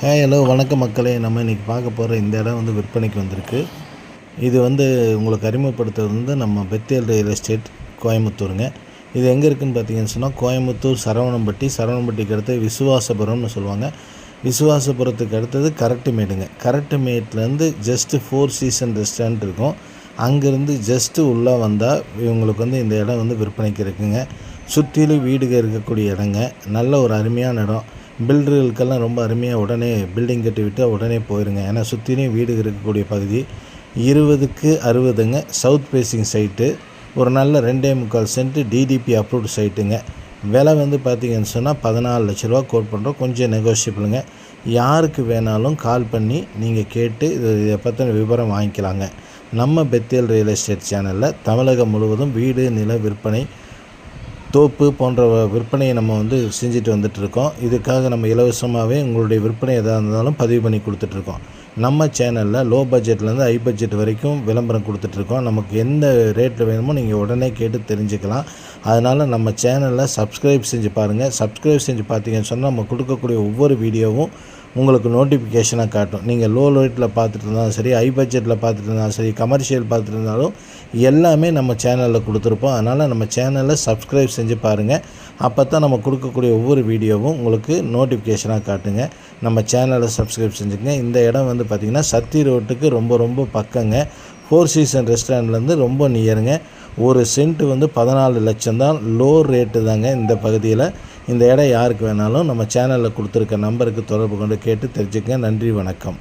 Hey hello வணக்க மக்களே. நம்ம இன்றைக்கி பார்க்க போகிற இந்த இடம் வந்து விற்பனைக்கு வந்திருக்கு. இது வந்து உங்களுக்கு அறிமுகப்படுத்துறது வந்து நம்ம பெத்தேல் ரியல் எஸ்டேட் கோயம்புத்தூருங்க. இது எங்கே இருக்குதுன்னு பார்த்தீங்கன்னு சொன்னால் கோயம்புத்தூர் சரவணம்பட்டி. சரவணம்பட்டிக்கு அடுத்து விசுவாசபுரம்னு சொல்லுவாங்க. விசுவாசபுரத்துக்கு அடுத்தது கரட்டுமேடுங்க. கரட்டுமேட்லேருந்து ஜஸ்ட்டு ஃபோர் சீசன் ரெஸ்டாரண்ட் இருக்கும். அங்கேருந்து ஜஸ்ட்டு உள்ளே வந்தால் இவங்களுக்கு வந்து இந்த இடம் வந்து விற்பனைக்கு இருக்குங்க. சுற்றிலும் வீடுக இருக்கக்கூடிய இடங்க. நல்ல ஒரு அருமையான இடம். பில்டர்களுக்கெல்லாம் ரொம்ப அருமையாக உடனே பில்டிங் கட்டிவிட்டு உடனே போயிருங்க. ஏன்னா சுற்றிலையும் வீடு இருக்கக்கூடிய பகுதி. இருபதுக்கு அறுபதுங்க. சவுத் ஃபேஸிங் சைட்டு ஒரு நல்ல ரெண்டே முக்கால் சென்ட்டு டிடிபி அப்ரூவ்டு சைட்டுங்க விலை வந்து பார்த்திங்கன்னு சொன்னால் பதினாலு லட்ச ரூபா கோட் பண்ணுறோம் கொஞ்சம் நெகோஷியபிளுங்க யாருக்கு வேணாலும் கால் பண்ணி நீங்கள் கேட்டு இது இதை பற்றின விவரம் வாங்கிக்கலாங்க. நம்ம பெத்தேல் ரியல் எஸ்டேட் சேனலில் தமிழகம் முழுவதும் வீடு நில விற்பனை தோப்பு போன்ற விற்பனையை நம்ம வந்து செஞ்சுட்டு வந்துட்டுருக்கோம். இதுக்காக நம்ம இலவசமாகவே உங்களுடைய விற்பனை எதாக இருந்தாலும் பதிவு பண்ணி கொடுத்துட்ருக்கோம் நம்ம சேனலில் லோ பட்ஜெட்லேருந்து ஹை பட்ஜெட் வரைக்கும் விளம்பரம் கொடுத்துட்ருக்கோம் நமக்கு எந்த ரேட்டில் வேணுமோ நீங்கள் உடனே கேட்டு தெரிஞ்சுக்கலாம். அதனால் நம்ம சேனலில் சப்ஸ்கிரைப் செஞ்சு பாருங்கள் சப்ஸ்கிரைப் செஞ்சு பார்த்தீங்கன்னு சொன்னால் நம்ம கொடுக்கக்கூடிய ஒவ்வொரு வீடியோவும் உங்களுக்கு நோட்டிஃபிகேஷனாக காட்டும். நீங்கள் லோ ரேட்டில் பார்த்துட்டு இருந்தாலும் சரி ஹை பட்ஜெட்டில் பார்த்துட்டு இருந்தாலும் சரி கமர்ஷியல் பார்த்துட்டு இருந்தாலும் எல்லாமே நம்ம சேனலில் கொடுத்துருப்போம். அதனால் நம்ம சேனலில் சப்ஸ்கிரைப் செஞ்சு பாருங்கள் அப்போ தான் நம்ம கொடுக்கக்கூடிய ஒவ்வொரு வீடியோவும் உங்களுக்கு நோட்டிஃபிகேஷனாக காட்டுங்க. நம்ம சேனலை சப்ஸ்கிரைப் செஞ்சுக்கங்க. இந்த இடம் வந்து பார்த்திங்கன்னா சத்தி ரோட்டுக்கு ரொம்ப ரொம்ப பக்கங்க. ஃபோர் சீசன் ரெஸ்டாரண்ட்லேருந்து ரொம்ப நியருங்க ஒரு சென்ட் வந்து பதினாலு லட்சம் தான் லோ ரேட்டு தாங்க இந்த பகுதியில். இந்த இடம் யாருக்கு வேணாலும் நம்ம சேனலில் கொடுத்துருக்க நம்பருக்கு தொடர்பு கொண்டு கேட்டு தெரிஞ்சுக்கங்க. நன்றி வணக்கம்.